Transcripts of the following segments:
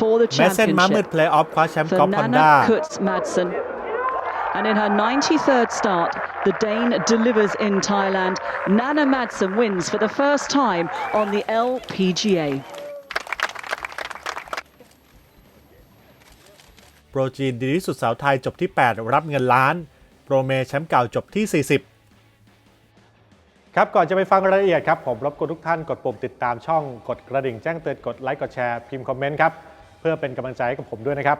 for the แมสเซนมามืด championship เพลย์ออฟคว้าแชมป์ for กอล์ฟฮอนด้า Nana Kutz Madsen. And in her 93rd start, the Dane delivers in Thailand. Nana Madsen wins for the first time on the LPGA. โปรจีนดีที่สุดสาวไทยจบที่ 8 รับเงินล้าน โปรเมแชมป์เก่าจบที่ 40 ครับ ก่อนจะไปฟังรายละเอียดครับ ผมรบกวนทุกท่านกดปุ่มติดตามช่อง กดกระดิ่งแจ้งเตือน กดไลค์ กดแชร์ พิมพ์คอมเมนต์ครับ เพื่อเป็นกำลังใจให้กับผมด้วยนะครับ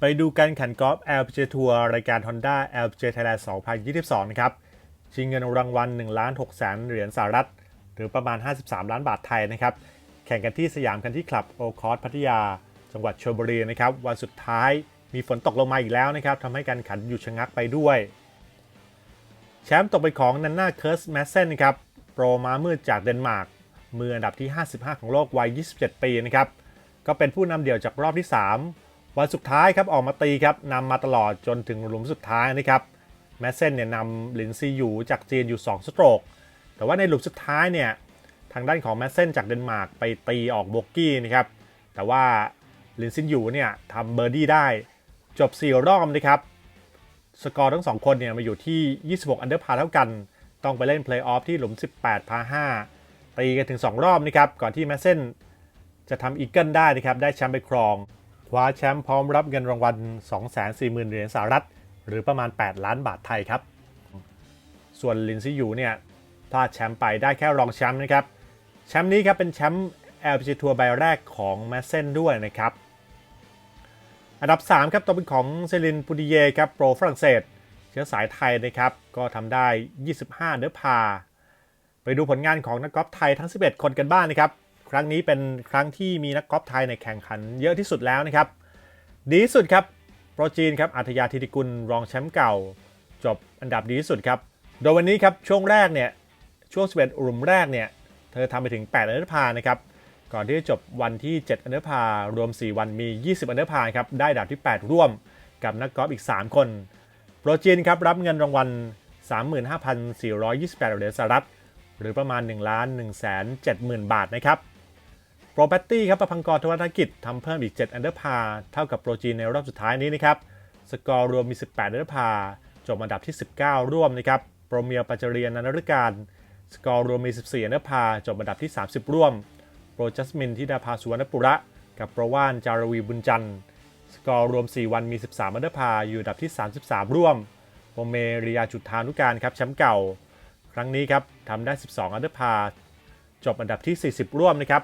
ไปดูการแข่งกอล์ฟ LPGA ทัวร์รายการ Honda LPGA Thailand 2022 นะครับ ชิงเงินรางวัล1ล้าน6แสนเหรียญสหรัฐ หรือประมาณ 53 ล้านบาทไทยนะครับ แข่งกันที่สยามกันที่คลับโอคอร์สพัทยา จังหวัดชลบุรีนะครับ วันสุดท้ายมีฝนตกลงมาอีกแล้วนะครับทำให้การขันหยุดชะงักไปด้วย แชมป์ตกเป็นของนันนาเคิร์สแมสเซนครับ โปรมามืดจากเดนมาร์ก มืออันดับที่ 55 ของโลกวัย 27 ปีนะครับ ก็เป็นผู้นำเดี่ยวจากรอบที่ 3 วันสุดท้ายครับออกมาตีครับนำมาตลอดจนถึงหลุมสุดท้ายนะครับแมสเซนเนี่ยนำหลินซีอยู่จากจีนอยู่ 2 สโตรก แต่ว่าในหลุมสุดท้ายเนี่ยทางด้านของแมสเซนจากเดนมาร์กไปตีออกโบกี้นะครับ แต่ว่าลินซินอยู่เนี่ยทำเบอร์ดี้ได้จบ 4 รอบนะครับ สกอร์ทั้ง 2 คนเนี่ยมาอยู่ที่ 26 อันเดอร์พาเท่ากัน ต้องไปเล่นเพลย์ออฟที่หลุม 18 พา 5 ตีกันถึง 2 รอบนะครับก่อนที่แมสเซนจะทำอีเกิลได้นะครับได้แชมป์ไปครอง คว้าแชมป์พร้อมรับเงินรางวัล 240,000 เหรียญสหรัฐ หรือประมาณ 8 ล้านบาทไทยครับ ส่วนลินซี่ยูเนี่ยพลาดแชมป์ไปได้แค่รองแชมป์นะครับแชมป์นี้ครับเป็นแชมป์ LPGA ทัวร์ใบแรกของแมสเซนด้วยนะครับอันดับ 3 ครับตกเป็นของเซลินปูดิเยครับโปรฝรั่งเศส เชื้อสายไทยนะครับก็ทำได้ 25 เนื้อพา ไปดูผลงานของนักกอล์ฟไทยทั้ง 11 คนกันบ้างนะครับ ครั้งนี้เป็นครั้งที่มีนักกอล์ฟไทยในแข่งขันเยอะที่สุดแล้วนะครับ ดีที่สุดครับ โปรจีนครับอัธยาธิติกุลรองแชมป์เก่า จบอันดับดีที่สุดครับ โดยวันนี้ครับช่วงแรกเนี่ยช่วง 11 หลุมแรกเนี่ยเธอทำไปถึง 8 อันเดอร์พานะครับ ก่อนที่จะจบวันที่ 7 อันเดอร์พารวม 4 วันมี 20 อันเดอร์พาครับได้อันดับที่ 8 ร่วมกับนักกอล์ฟอีก 3 คน โปรจีนครับรับเงินรางวัล 35,428เหรียญสหรัฐ หรือประมาณ1ล้าน1 7 0 0 0 บาทนะครับโปรแพตตี้ครับประพังกรทวัฒกิจทำเพิ่มอีก 7 อันเดอร์พาเท่ากับโปรจีนในรอบสุดท้ายนี้นะครับ สกอร์รวมมี 18 อันเดอร์พาจบอันดับที่ 19 ร่วมนะครับโปรเมียปัจเจเรียนนันฤการ สกอร์รวมมี 14 อันเดอร์พาจบอันดับที่ 30 ร่วม โปรจัสมินทิดาภาสุวรรณปุระ กับโปรว่านจารวีบุญจันทร์สกอร์รวม 4 วันมี 13 อันเดอร์พาอยู่อันดับที่ 33 ร่วมโปรเมริยาจุดทานุการครับแชมป์เก่า รั้งนี้ครับทำได้ 12 อันเดอร์พาจบอันดับที่ 40 ร่วมนะครับ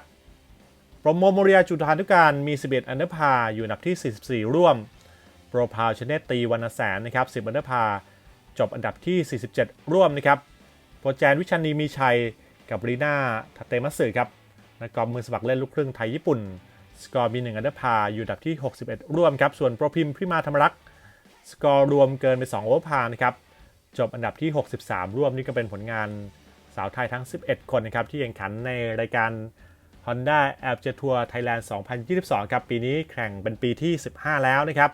โปรโมโมเรียจุดทานุการมี 11 อันเดอร์พาอยู่อันดับที่ 44 ร่วม โปรพาวชเนตตีวันแสนนะครับ 10 อันเดอร์พาจบอันดับที่ 47 ร่วมนะครับโปรแจนวิชันนีมีชัยกับรีนาทัตเตมัสสึครับนักกอล์ฟมือสมัครเล่นลูกครึ่งไทยญี่ปุ่น สกอร์มี1อันเดอร์พาอยู่อันดับที่ 61 ร่วมครับ ส่วนโปรพิมพิมาธรรมรักษ์สกอร์รวมเกินไป2โอเวอร์พานะครับ จบอันดับที่ 63 ร่วมนี่ก็เป็นผลงานสาวไทยทั้ง 11 คนนะครับ ที่แข่งขันในรายการ Honda a p g a Tour Thailand 2022 ครับ ปีนี้แข่งเป็นปีที่ 15 แล้วนะครับ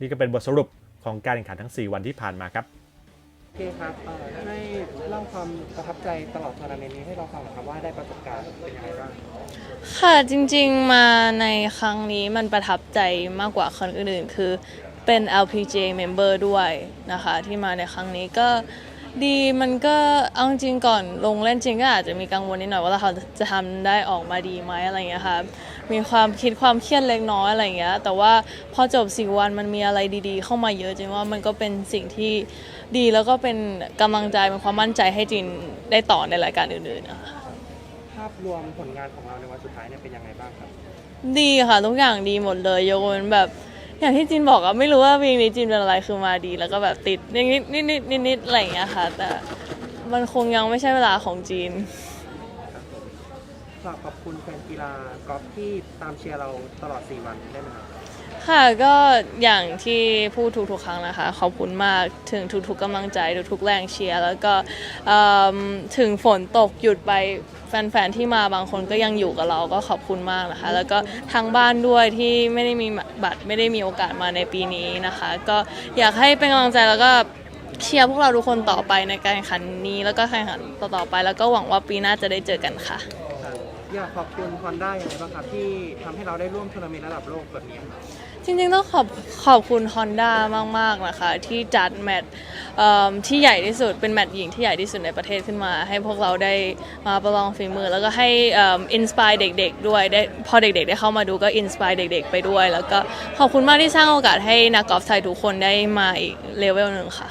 นี่ก็เป็นบทสรุปของการแข่งขันทั้ง 4 วันที่ผ่านมาครับโอเคครับเอ่อให้เล่าความประทับใจตลอดทัวร์นาเมนต์นี้ให้เราฟังหน่อยครับว่าได้ประสบการณ์เป็นยังไงบ้างค่ะจริงๆมาในครั้งนี้มันประทับใจมากกว่าครั้งอื่นๆ คือ เป็น LPGA member ด้วยนะคะที่มาในครั้งนี้ก็ดีมันก็เอาจริงๆก่อนลงเล่นจริงก็อาจจะมีกังวลนิดหน่อยว่าเราจะทำได้ออกมาดีไหมอะไรอย่างเงี้ยค่ะมีความคิดความเครียดเล็กน้อยอะไรอย่างเงี้ยแต่ว่าพอจบสี่วันมันมีอะไรดีๆ เข้ามาเยอะจริงว่ามันก็เป็นสิ่งที่ดีแล้วก็เป็นกำลังใจเป็นความมั่นใจให้จินได้ต่อในรายการอื่นๆนะคะภาพรวมผลงานของเราในวันสุดท้ายเนี่ยเป็นยังไงบ้างครับ ดีค่ะทุกอย่างดีหมดเลยยกเว้นแบบ อย่างที่จินบอกอะไม่รู้ว่าวีงนี้จินเป็นอะไรคือมาดี แล้วก็แบบติดนิดนิดนิดนิดนิดนิดอะไรอย่างเงี้ยค่ะ แต่มันคงยังไม่ใช่เวลาของจีน ฝากขอบคุณแฟนกีฬากอล์ฟที่ตามเชียร์เราตลอด 4 วันได้ไหมครับ ค่ะก็อย่างที่พูดทุกๆ ครั้งนะคะ ขอบคุณมากถึงทุกๆกำลังใจทุกๆแรงเชียร์แล้วก็เอิ่มถึงฝนตกหยุดไปแฟนๆที่มาบางคนก็ยังอยู่กับเราก็ขอบคุณมากนะคะ แล้วก็ทางบ้านด้วยที่ไม่ได้มีบัตรไม่ได้มีโอกาสมาในปีนี้นะคะ ก็อยากให้เป็นกำลังใจแล้วก็เชียร์พวกเราทุกคนต่อไปในการแข่งขันนี้ แล้วก็แข่งขันต่อๆไป แล้วก็หวังว่าปีหน้าจะได้เจอกันค่ะ อยากขอบคุณฮอนด้าอย่างไรบ้างครับที่ทำให้เราได้ร่วมทัวร์นาเมนต์ระดับโลกแบบนี้ครับจริงๆต้องขอบขอบคุณ Honda มาก ๆ นะคะ ที่จัดแมตช์เอิ่มที่ใหญ่ที่สุดเป็นแมตช์หญิงที่ใหญ่ที่สุดในประเทศขึ้นมา ให้พวกเราได้มาประลองฝีมือ แล้วก็ให้อินสปายเด็ก ๆ ด้วยได้พอเด็ก ๆ ได้เข้ามาดูก็อินสปายเด็ก ๆ ไปด้วย แล้วก็ขอบคุณมากที่สร้างโอกาสให้นักกอล์ฟไทยทุกคนได้มาอีกเลเวลหนึ่งค่ะ